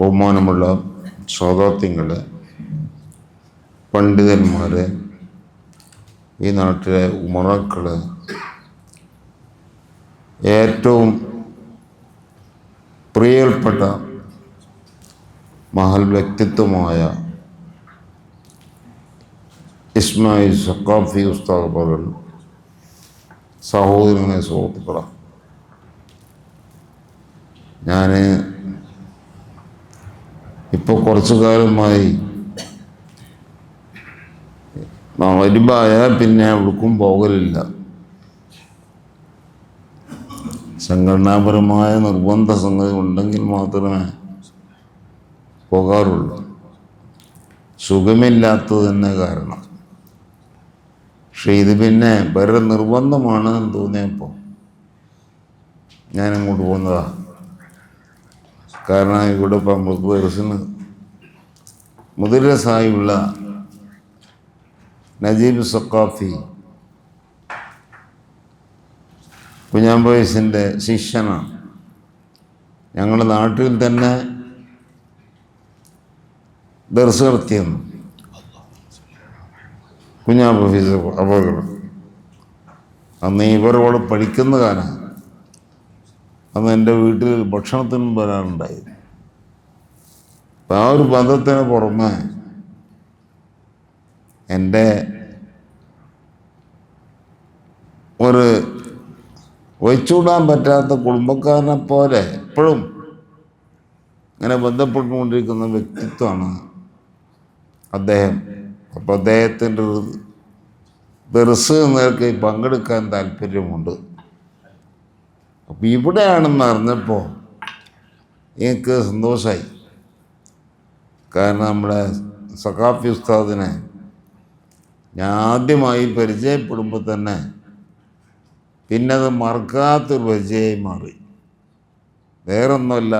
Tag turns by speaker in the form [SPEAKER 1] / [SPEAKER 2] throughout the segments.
[SPEAKER 1] ബഹുമാനമുള്ള ശ്രോതാത്യങ്ങൾ പണ്ഡിതന്മാർ ഈ നാട്ടിലെ ഉമറാക്കൾ ഏറ്റവും പ്രിയപ്പെട്ട മഹൽ വ്യക്തിത്വമായ ഇസ്മായിൽ സക്കാഫി ഉസ്താദ് പകൽ സഹോദരങ്ങളെ സുഹൃത്തുക്കളാണ് ഞാൻ ഇപ്പോൾ കുറച്ചു കാലമായി വരുമ്പായാൽ പിന്നെ എവിടേക്കും പോകലില്ല. സംഘടനാപരമായ നിർബന്ധ സംഗതി ഉണ്ടെങ്കിൽ മാത്രമേ പോകാറുള്ളൂ. സുഖമില്ലാത്തത് തന്നെ കാരണം. പക്ഷെ ഇത് പിന്നെ വേറെ നിർബന്ധമാണ് എന്ന് തോന്നിയപ്പോൾ ഞാനിങ്ങോട്ട് പോകുന്നതാ. കാരണം ഇവിടെ ഇപ്പം ദിവസത്തിന് മുതിരസായുള്ള നജീബ് സക്കാഫി കുഞ്ഞാമ്പോയസിന്റെ ശിഷ്യനാണ്. ഞങ്ങളുടെ നാട്ടിൽ തന്നെ ദർസ് നടത്തിയെന്നു. കുഞ്ഞാമ്പ ഫീസ് അപകടം. അന്ന് ഇവരോട് പഠിക്കുന്ന കാലം. അന്ന് എന്റെ വീട്ടിൽ ഭക്ഷണത്തിനും വരാറുണ്ടായിരുന്നു അപ്പം ആ ഒരു ബന്ധത്തിന് പുറമെ എന്റെ ഒരു ഒഴിച്ചുകൂടാൻ പറ്റാത്ത കുടുംബക്കാരനെ പോലെ എപ്പോഴും ഇങ്ങനെ ബന്ധപ്പെട്ടുകൊണ്ടിരിക്കുന്ന വ്യക്തിത്വമാണ് അദ്ദേഹം. അപ്പോൾ അദ്ദേഹത്തിന്റെ ഒരു ദർസ് നിലയ്ക്ക് പങ്കെടുക്കാൻ താല്പര്യമുണ്ട്. അപ്പോൾ ഇവിടെയാണെന്ന് അറിഞ്ഞപ്പോൾ എനിക്ക് സന്തോഷമായി കാരണം നമ്മുടെ സഖാഫി ഉസ്താദിനെ ഞാൻ ആദ്യമായി പരിചയപ്പെടുമ്പോൾ തന്നെ പിന്നെ അത് മറക്കാത്തൊരു പരിചയമായി മാറി. വേറൊന്നുമല്ല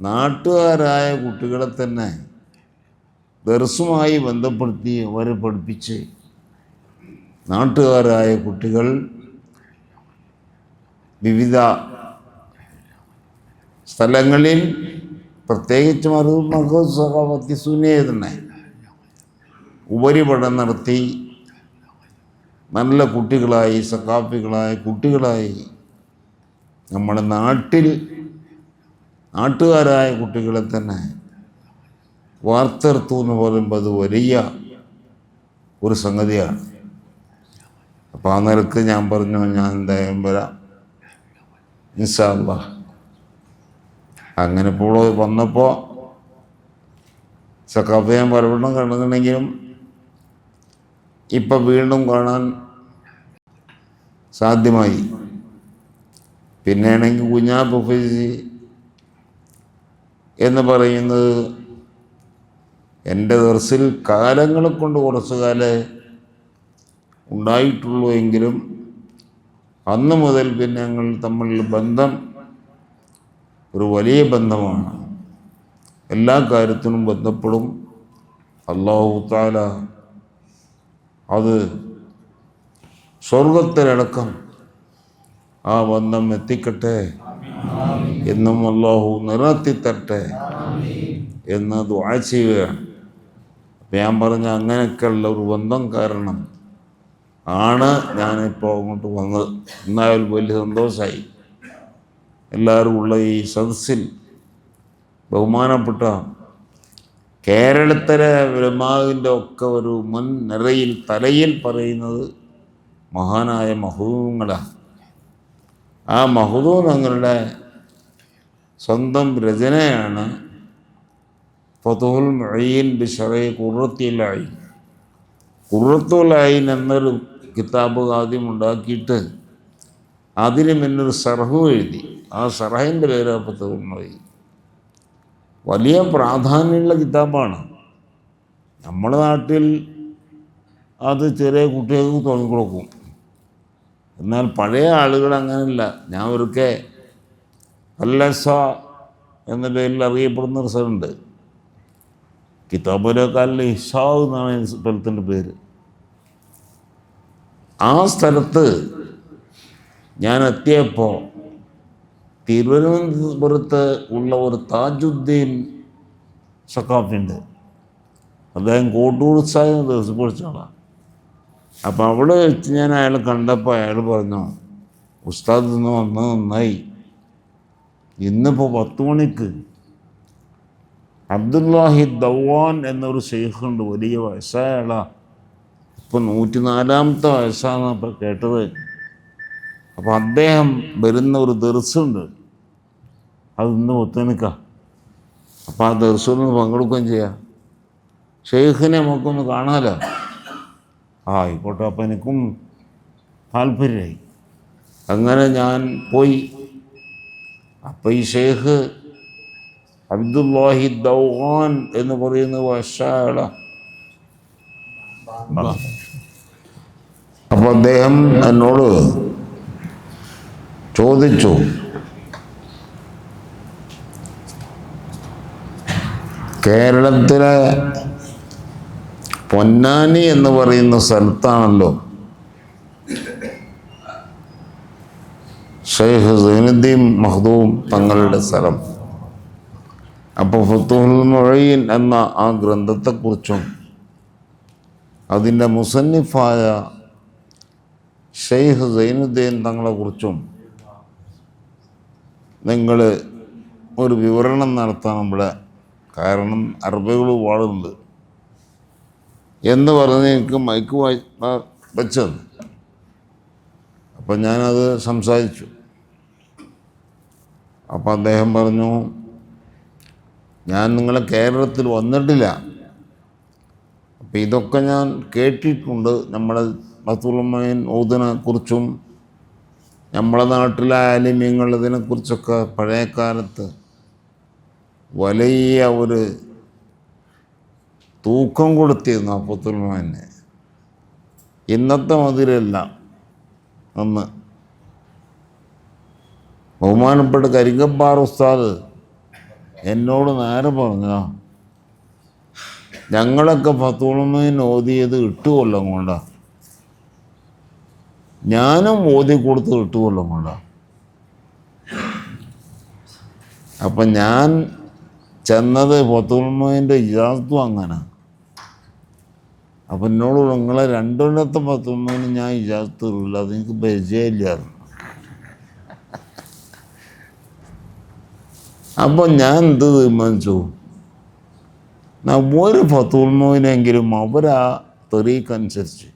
[SPEAKER 1] നാട്ടുകാരായ കുട്ടികളെ തന്നെ ദർസുമായി ബന്ധപ്പെടുത്തി അവരെ പഠിപ്പിച്ച് നാട്ടുകാരായ കുട്ടികൾ വിവിധ സ്ഥലങ്ങളിൽ പ്രത്യേകിച്ച് അത് മഹോത്സവ സഹാബത്തി സുനിയെ തന്നെ ഉപരിപഠനം നടത്തി നല്ല കുട്ടികളായി സഖാഫികളായി കുട്ടികളായി. നമ്മുടെ നാട്ടിൽ നാട്ടുകാരായ കുട്ടികളെ തന്നെ വാർത്തെടുത്തു എന്ന് പറയുമ്പോൾ അത് വലിയ ഒരു സംഗതിയാണ്. അപ്പോൾ ആ നിലയ്ക്ക് ഞാൻ പറഞ്ഞു ഞാൻ എന്തായാലും വരാം. ഇൻഷാല്ല അങ്ങനെ ഇപ്പോൾ വന്നപ്പോൾ സക്കാഫ് ഞാൻ പലവണ്ണം കണ്ടിട്ടുണ്ടെങ്കിലും ഇപ്പം വീണ്ടും കാണാൻ സാധ്യമായി. പിന്നെയാണെങ്കിൽ കുഞ്ഞാ പ്രൊഫസി എന്ന് പറയുന്നത് എന്റെ ദർസിൽ കാലങ്ങളെ കൊണ്ട് കുറച്ച് കാലേ ഉണ്ടായിട്ടുള്ളൂ എങ്കിലും അന്ന് മുതൽ പിന്നെ ഞങ്ങൾ തമ്മിലുള്ള ബന്ധം ഒരു വലിയ ബന്ധമാണ്. എല്ലാ കാര്യത്തിനും ബന്ധപ്പെടും. അള്ളാഹു താല അത് സ്വർഗത്തിലടക്കം ആ ബന്ധം എത്തിക്കട്ടെ എന്നും അള്ളാഹു നിലനിർത്തിത്തരട്ടെ എന്ന് ദുആ ചെയ്യുകയാണ്. ഞാൻ പറഞ്ഞ അങ്ങനെയൊക്കെയുള്ള ഒരു ബന്ധം കാരണം ആണ് ഞാനിപ്പോൾ അങ്ങോട്ട് വന്നത്. എന്നായാലും വലിയ സന്തോഷമായി എല്ലാവരും ഉള്ള ഈ സദസ്സിൽ ബഹുമാനപ്പെട്ട കേരളത്തിലെ ബ്രഹ്മാവിന്റെ ഒക്കെ ഒരു മുൻ നിറയിൽ തലയിൽ പറയുന്നത് മഹാനായ മഹൂങ്ങളാണ് ആ മഹുദൂ തങ്ങളുടെ സ്വന്തം രചനയാണ് ഫതുൽ മൊയ്യൻ ബിഷറൈ കുറത്തിലായി കുറത്തുലായിൻ എന്നൊരു കിതാബ് ആദ്യം ഉണ്ടാക്കിയിട്ട് അതിന് മുന്നൊരു സർഹു എഴുതി. ആ സർഹന്റെ പേര് ഫതുൽ മൊയ്യൻ വലിയ പ്രാധാന്യമുള്ള കിതാബാണ്. നമ്മുടെ നാട്ടിൽ അത് ചെറിയ കുട്ടികൾക്ക് തുടങ്ങിക്കൊടുക്കും എന്നാൽ പഴയ ആളുകൾ അങ്ങനെയല്ല ഞാൻ ഒരിക്കൽ അല്ലസ എന്ന പേരിൽ അറിയപ്പെടുന്ന ഒരു സ്ഥലമുണ്ട്. കിതാബുലക്കാലിൽ ഇഷാവ് എന്നാണ് സ്ഥലത്തിന്റെ പേര്. ആ സ്ഥലത്ത് ഞാൻ എത്തിയപ്പോൾ തിരുവനന്തപുരത്ത് ഉള്ള ഒരു താജുദ്ദീൻ സക്കാഫിന്റെ അദ്ദേഹം കോട്ടൂർ സാഹിബ് ദിവസം പഠിച്ചാളാണ് അപ്പോൾ അവിടെ വെച്ച് ഞാൻ അയാൾ കണ്ടപ്പോൾ അയാൾ പറഞ്ഞു ഉസ്താദ് ഇന്ന് വന്ന് നന്നായി. ഇന്നിപ്പോൾ പത്ത് മണിക്ക് അബ്ദുല്ലാഹി ദവാൻ എന്നൊരു ഷെയ്ഖുണ്ട് വലിയ വയസ്സായ ആളാ. ഇപ്പം നൂറ്റി നാലാമത്തെ വയസ്സാണ് അപ്പം കേട്ടത്. അപ്പോൾ അദ്ദേഹം വരുന്ന ഒരു ദർസുണ്ട്. അത് ഇന്ന് ഒത്തുനിൽക്ക. അപ്പോൾ ആ നിന്ന് പങ്കെടുക്കുകയും ചെയ്യാം. ഷെയ്ഖിനെ നമുക്കൊന്ന് കാണാമല്ലോ ആ ആയിക്കോട്ടെ. അപ്പം എനിക്കും താല്പര്യമായി. അങ്ങനെ ഞാൻ പോയി. അപ്പം ഈ ഷെയ്ഖ് അബ്ദുല്ലാഹി ദൗഹാൻ എന്ന് പറയുന്ന വശാള അപ്പോൾ അദ്ദേഹം എന്നോട് ചോദിച്ചു കേരളത്തിലെ പൊന്നാനി എന്ന് പറയുന്ന സ്ഥലത്താണല്ലോ ഷെയ്ഖ് സൈനുദ്ദീൻ മഹദൂം തങ്ങളുടെ സ്ഥലം. അപ്പോൾ ഫുത്തുഹുൽ മൊഴീൻ എന്ന ആ ഗ്രന്ഥത്തെക്കുറിച്ചും അതിന്റെ മുസന്നിഫായ ഷെയ്ഖ് സൈനുദ്ദീൻ തങ്ങളെക്കുറിച്ചും നിങ്ങൾ ഒരു വിവരണം നടത്താൻ ഇവിടെ കാരണം അറബികൾ വാഴുന്നുണ്ട്. എന്ന് പറഞ്ഞ് എനിക്ക് മൈക്ക് വായി വെച്ചത്. അപ്പം ഞാനത് സംസാരിച്ചു. അപ്പം അദ്ദേഹം പറഞ്ഞു ഞാൻ നിങ്ങളെ കേരളത്തിൽ വന്നിട്ടില്ല. അപ്പം ഇതൊക്കെ ഞാൻ കേട്ടിട്ടുണ്ട്. നമ്മളെ മത്തുള്ളമയൻ ഓതിനെ കുറിച്ചും നമ്മളെ നാട്ടിലെ ആലിമ്യങ്ങൾ ഇതിനെക്കുറിച്ചൊക്കെ പഴയ കാലത്ത് വലിയ ഒരു തൂക്കം കൊടുത്തിരുന്നു അപ്പത്തുൽമാനെ ഇന്നത്തെ മതിരല്ല അന്ന്. ബഹുമാനപ്പെട്ട കരിങ്കപ്പാറ ഉസ്താദ് എന്നോട് നേരെ പറഞ്ഞ ഞങ്ങളൊക്കെ ഫത്തുളമീൻ ഓതിയത് ഇട്ടുകൊല്ലം കൊല്ലം കൊണ്ടാ. ഞാനും മോദി കൊടുത്ത് എട്ട് കൊല്ലം കൊണ്ടാ അപ്പം ഞാൻ ചെന്നത് ഫത്തുൾമോയിന്റെ ഇജാസത്തും അങ്ങനെ. അപ്പം എന്നോട് നിങ്ങളെ രണ്ടുകൊല്ലത്തെ ഫത്തുൾമോയിന് ഞാൻ ഇജാസത്ത് അത് എനിക്ക് പരിചയമില്ലായിരുന്നു. അപ്പം ഞാൻ എന്ത് തീരുമാനിച്ചു? ഒരു ഫത്തുൾമോയിനെങ്കിലും അവരാ തെറിക്കനുസരിച്ച്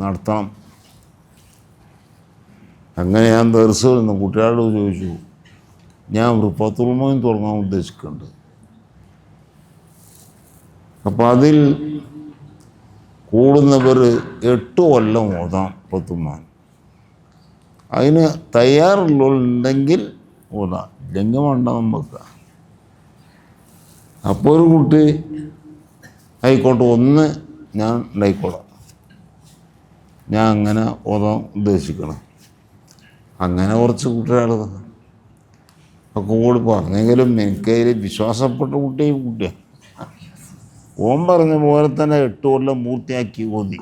[SPEAKER 1] നടത്തണം. അങ്ങനെ ഞാൻ ദർശനം നിന്ന് കുട്ടികളോട് ചോദിച്ചു ഞാൻ ഒരു പത്തുൾമോയും തുടങ്ങാൻ ഉദ്ദേശിക്കുന്നുണ്ട്. അപ്പം അതിൽ കൂടുന്നവർ എട്ട് കൊല്ലം ഓതാം പത്തുമാൻ അതിന് തയ്യാറുള്ളുണ്ടെങ്കിൽ ഓതാം. ഇല്ലെങ്കിൽ വേണ്ട നമുക്ക് അപ്പോൾ ഒരു കുട്ടി ആയിക്കോട്ടെ ഒന്ന് ഞാൻ ഉണ്ടായിക്കോളാം. ഞാൻ അങ്ങനെ ഓതാൻ ഉദ്ദേശിക്കണം. അങ്ങനെ കുറച്ച് കുട്ടികൾ ഒക്കെ കൂടി പറഞ്ഞെങ്കിലും എനിക്കതിൽ വിശ്വാസപ്പെട്ട കുട്ടിയും കുട്ടിയാണ് ഓൻ പറഞ്ഞ പോലെ തന്നെ എട്ട് കൊല്ലം പൂർത്തിയാക്കി ഓതി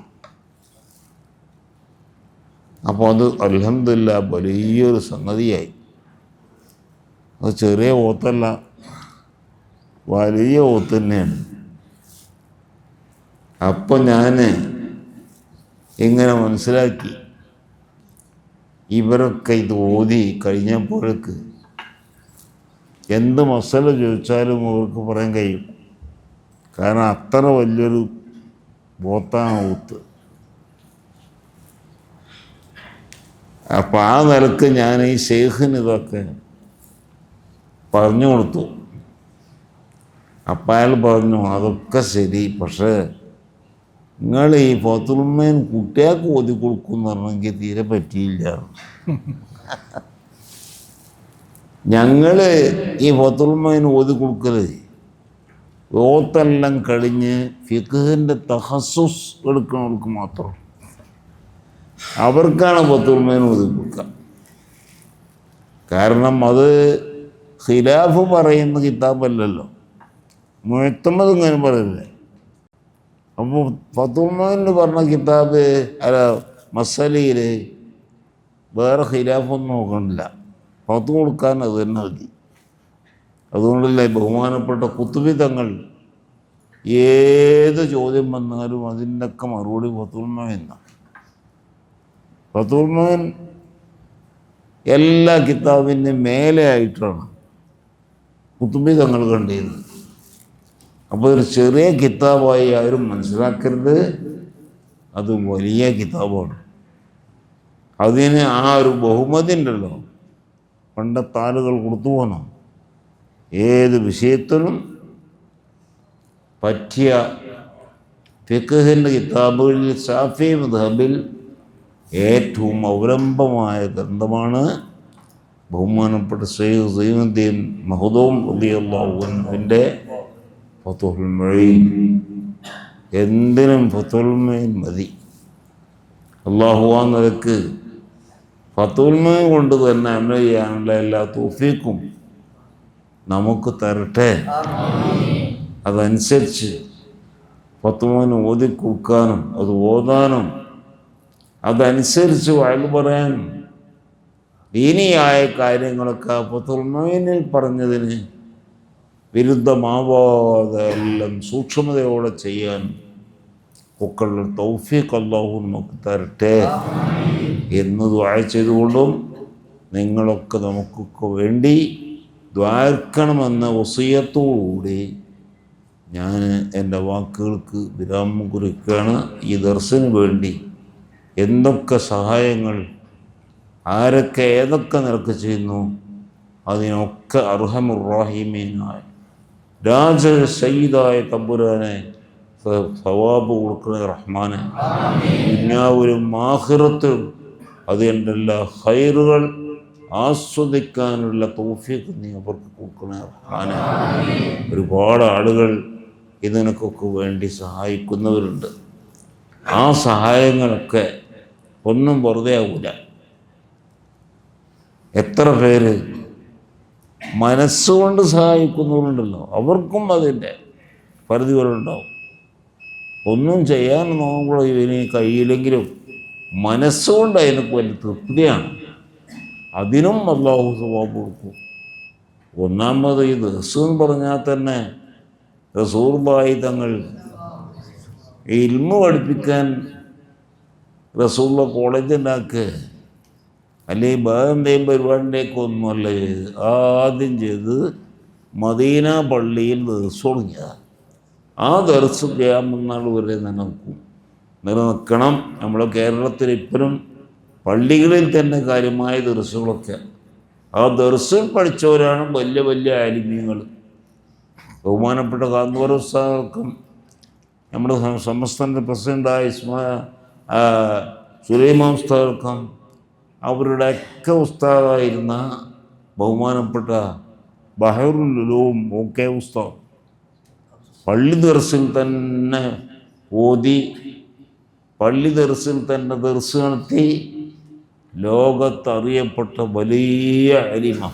[SPEAKER 1] അപ്പോൾ അത് അലഹമില്ല വലിയൊരു സംഗതിയായി. അത് ചെറിയ ഓത്തല്ല. വലിയ ഓത്ത് തന്നെയാണ്. അപ്പം ഞാൻ ഇങ്ങനെ മനസ്സിലാക്കി. ഇവരൊക്കെ ഇത് ഓതി കഴിഞ്ഞപ്പോഴേക്ക് എന്ത് മസല ചോദിച്ചാലും അവർക്ക് പറയാൻ കഴിയും. കാരണം അത്ര വലിയൊരു ബോത്താണ് ഊത്ത്. അപ്പം ആ നിലയ്ക്ക് ഞാൻ ഈ ഷെയ്ഖിന് ഇതൊക്കെ പറഞ്ഞു കൊടുത്തു. അപ്പം അയാൾ പറഞ്ഞു അതൊക്കെ ശരി പക്ഷേ നിങ്ങൾ ഈ പോത്തുമ്മേൻ കുട്ടികൾക്ക് ഓതി കൊടുക്കും പറഞ്ഞെങ്കിൽ തീരെ പറ്റിയില്ല. ഞങ്ങൾ ഈ പോത്തുമ്മേന് ഓതി കൊടുക്കൽ ഓത്തെല്ലാം കഴിഞ്ഞ് ഫിഖിന്റെ തഹസുസ് എടുക്കുന്നവർക്ക് മാത്രം. അവർക്കാണ് ഫത്തുൽമേൻ ഓതി കൊടുക്കുക. കാരണം അത് ഖിലാഫ് പറയുന്ന കിതാബല്ലല്ലോ. മുഴത്തമ്മത് ഇങ്ങനെ പറയില്ലേ? അപ്പോൾ ഫത്തുൽമേൻ പറഞ്ഞ കിതാബ് അല്ല മസലയിൽ വേറെ ഖിലാഫൊന്നും നോക്കണില്ല. പത്ത് കൊടുക്കാൻ അത് തന്നെ മതി. അതുകൊണ്ടല്ലേ ബഹുമാനപ്പെട്ട കുത്തുബിതങ്ങൾ ഏത് ചോദ്യം വന്നാലും അതിന്റെയൊക്കെ മറുപടി ഫത്തുൽമകൻ ഫത്തുൽമകൻ എല്ലാ കിതാബിന്റെ മേലെ ആയിട്ടാണ് കുത്തുബിതങ്ങൾ കണ്ടിരുന്നത്. അപ്പോൾ ഒരു ചെറിയ കിതാബായി ആരും മനസ്സിലാക്കരുത്. അത് വലിയ കിതാബാണ്. അതിന് ആ ഒരു ബഹുമതി ഉണ്ടല്ലോ. പണ്ടത്തെ ആളുകൾ കൊടുത്തു പോകണം ഏത് വിഷയത്തിനും പറ്റിയ ഫിഖഹിന്റെ കിതാബുകളിൽ ഷാഫി മദ്ഹബിൽ ഏറ്റവും അവലംബമായ ഗ്രന്ഥമാണ് ബഹുമാനപ്പെട്ട സയ്യിദ് സൈനുദ്ദീൻ മഹദൂം റബിയുള്ളാഹുവിന്റെ ഫത്തുൽ മൊഴീൻ എന്തിനും ഫത്തുൽ മൊഴീൻ മതി. അള്ളാഹു ആ നിലയ്ക്ക് ഫത്തുൽമയും കൊണ്ട് തന്നെ അമല ചെയ്യാനുള്ള എല്ലാ തോഫീക്കും നമുക്ക് തരട്ടെ? അതനുസരിച്ച് ഫത്തുമോന് ഓതി കൊടുക്കാനും അത് ഓതാനും അതനുസരിച്ച് വഴക്ക് പറയാനും ദീനിയായ കാര്യങ്ങളൊക്കെ ഫത്തുൽമയിനിൽ പറഞ്ഞതിന് വിരുദ്ധമാവാതെ എല്ലാം സൂക്ഷ്മതയോടെ ചെയ്യാൻ ഒക്കെയുള്ള തൗഫീഖ് അള്ളാഹു നമുക്ക് തരട്ടെ എന്ന് ദ്വായ ചെയ്തുകൊണ്ടും നിങ്ങളൊക്കെ നമുക്കൊക്കെ വേണ്ടി ദ്വാർക്കണമെന്ന വസീയത്തോടുകൂടി ഞാൻ എന്റെ വാക്കുകൾക്ക് വിരാമം കുറിക്കുകയാണ്. ഈ ദർശന് വേണ്ടി എന്തൊക്കെ സഹായങ്ങൾ ആരൊക്കെ ഏതൊക്കെ നിരക്ക് ചെയ്യുന്നു അതിനൊക്കെ അർഹമുറാഹിമീനായ രാജ സയ്യിദായ തമ്പുരാനെ സവാബ് കൊടുക്കണേ റഹ്മാനെ. ദുന്യാവിലും മാഹിറത്തും അത് എന്റെ എല്ലാ ഹൈറുകൾ ആസ്വദിക്കാനുള്ള തോഫിയൊക്കെ നീ അവർക്ക് കൊടുക്കണേ റഹ്മാനെ. ഒരുപാട് ആളുകൾ ഇതിനൊക്കെ വേണ്ടി സഹായിക്കുന്നവരുണ്ട്. ആ സഹായങ്ങളൊക്കെ ഒന്നും വെറുതെ ആവില്ല എത്ര പേര് മനസ്സുകൊണ്ട് സഹായിക്കുന്നവരുണ്ടല്ലോ. അവർക്കും അതിന്റെ പരിധികളുണ്ടാവും. ഒന്നും ചെയ്യാൻ നോക്കുമ്പോൾ ഇവന് കഴിയില്ലെങ്കിലും മനസ്സുകൊണ്ട് അതിനൊക്കെ വലിയ തൃപ്തിയാണ്. അതിനും അള്ളാഹു സ്വഭാവം കൊടുക്കും. ഒന്നാമത് ഈ എന്ന് പറഞ്ഞാൽ തന്നെ റസൂർബായി തങ്ങൾ ഇൽമ പഠിപ്പിക്കാൻ റസൂള്ള കോളേജ് ഉണ്ടാക്കുക. അല്ലെങ്കിൽ വേറെന്തെങ്കിലും പരിപാടിന്റെയൊക്കെ ചെയ്ത് ആദ്യം ചെയ്ത് മദീന പള്ളിയിൽ ദർസ് തുടങ്ങിയതാണ് ആ ദർസ് ക്യാമനാൾ വരെ നിലനിൽക്കും. നിലനിൽക്കണം. നമ്മുടെ കേരളത്തിൽ ഇപ്പോഴും പള്ളികളിൽ തന്നെ കാര്യമായ ദർസുകളൊക്കെ ആ ദർസിൽ പഠിച്ചവരാണ് വലിയ വലിയ ആലിമ്യങ്ങൾ ബഹുമാനപ്പെട്ട ഉസ്താദർക്കും നമ്മുടെ സമസ്തന്റെ പ്രസിഡന്റായ ഇസ്മാ സുലൈമാൻ ഉസ്താദർക്കും അവരുടെ ഒക്കെ ഉസ്താദായിരുന്ന ബഹുമാനപ്പെട്ട ബഹറുലും ഒക്കെ ഉസ്താദ് പള്ളി ദർസിൽ തന്നെ ഓതി പള്ളി ദർസിൽ തന്നെ ദർസ് നടത്തി ലോകത്തറിയപ്പെട്ട വലിയ അരിമ.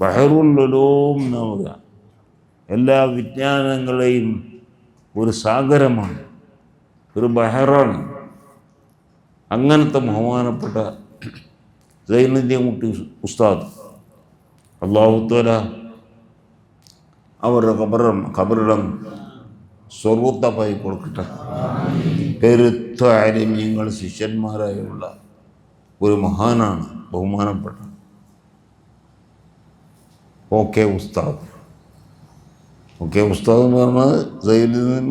[SPEAKER 1] ബഹറുലും നവുക എല്ലാ വിജ്ഞാനങ്ങളെയും ഒരു സാഗരമാണ് ഒരു ബഹറാണ്. അങ്ങനത്തെ ബഹുമാനപ്പെട്ട സൈനുദ്ദീൻകുട്ടി ഉസ്താദ് അള്ളാഹുത്തോല അവരുടെ ഖബറം ഖബറിടം സ്വർവത്തപ്പായി കൊടുക്കട്ടെ. പെരുത്ത ആലിമ്യങ്ങൾ ശിഷ്യന്മാരായുള്ള ഒരു മഹാനാണ് ബഹുമാനപ്പെട്ട ഓക്കെ ഉസ്താദ്. ഓക്കെ ഉസ്താദ് എന്ന് പറഞ്ഞാൽ സൈനുദ്ദീൻ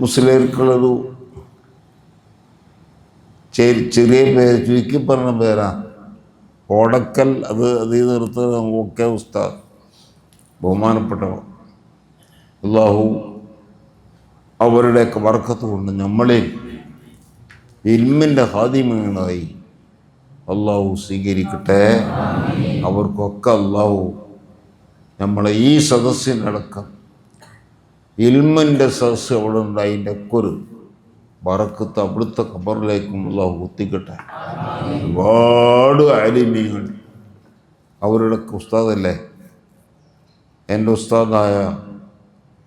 [SPEAKER 1] മുസ്ലിർക്കുള്ളൊരു ചെറിയ പേര് ചുരുക്കി പറഞ്ഞ പേരാ. ഓടക്കൽ അത് അത് നിർത്ത ഓക്കെ ഉസ്താദ്. ബഹുമാനപ്പെട്ടവർ. അള്ളാഹു അവരുടെയൊക്കെ വർക്കത്ത് കൊണ്ട് നമ്മളെ ഇൽമിന്റെ ഹാദിമീണായി അള്ളാഹു സ്വീകരിക്കട്ടെ. അവർക്കൊക്കെ അള്ളാഹു നമ്മളെ ഈ സദസ്സിനടക്കം ഇൽമിന്റെ സദസ്സ് അവിടെ ഉണ്ട് അതിന്റെ ഒക്കെ ഒരു വറക്കത്ത് അവിടുത്തെ ഖബറിലേക്കും അള്ളാഹു കുത്തിക്കട്ടെ. ഒരുപാട് ആലിമ്യങ്ങൾ അവരുടെ ഉസ്താദല്ലേ? എന്റെ ഉസ്താദായ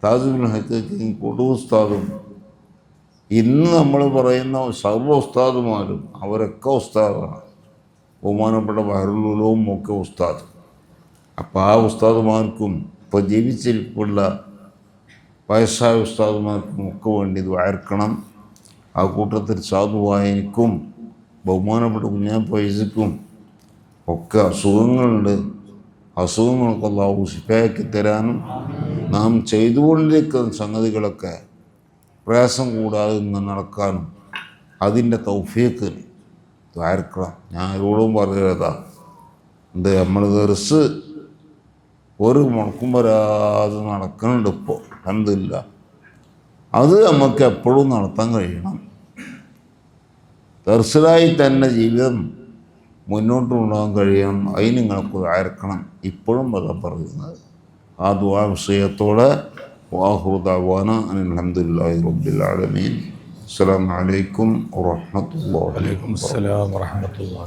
[SPEAKER 1] താജുബിൻ ഹക്കീം കൊടു ഉസ്താദും ഇന്ന് നമ്മൾ പറയുന്ന സർവ ഉസ്താദുമാരും അവരൊക്കെ ഉസ്താദാണ്. ബഹുമാനപ്പെട്ട ബഹറുലും ഒക്കെ ഉസ്താദ്. അപ്പോൾ ആ ഉസ്താദുമാർക്കും ഇപ്പോൾ ജീവിച്ചിരിപ്പുള്ള വയസ്സായ ഉസ്താദുമാർക്കും ഒക്കെ വേണ്ടി ഇത് വയർക്കണം ആ കൂട്ടത്തിൽ സാധുവായനിക്കും ബഹുമാനപ്പെട്ട കുഞ്ഞാൻ പൈസക്കും ഒക്കെ അസുഖങ്ങളുണ്ട്. അസുഖങ്ങളൊക്കെ അള്ളാഹു ശിഫയാക്കി തരാനും നാം ചെയ്തുകൊണ്ടിരിക്കുന്ന സംഗതികളൊക്കെ പ്രയാസം കൂടാതെ നിന്ന് നടക്കാനും അതിന്റെ തൗഫീക്ക് ആർക്കണം ഞാൻ ഇവിടും പറയുന്നതാ എന്ത് നമ്മൾ ദർസ് ഒരു മുണക്കും വരാതെ നടക്കുന്നുണ്ട് ഇപ്പോൾ. കണ്ടില്ല അത് നമുക്ക് എപ്പോഴും നടത്താൻ കഴിയണം. ദർശനായി തന്നെ ജീവിതം മുന്നോട്ട് കൊണ്ടുപോകാൻ കഴിയണം. അതിന് നിങ്ങൾക്ക് അയർക്കണം ഇപ്പോഴും വല്ല പറയുന്നത്. ആ ദുവാ വിഷയത്തോടെ വാഹുദാന അലഹമുല്ലാ റബ്ബിൽ ആലമീൻ. അസ്സലാമു അലൈക്കും വറഹ്മത്തുള്ളാഹി
[SPEAKER 2] വലൈക്കും അസ്സലാം വറഹമത്തുള്ള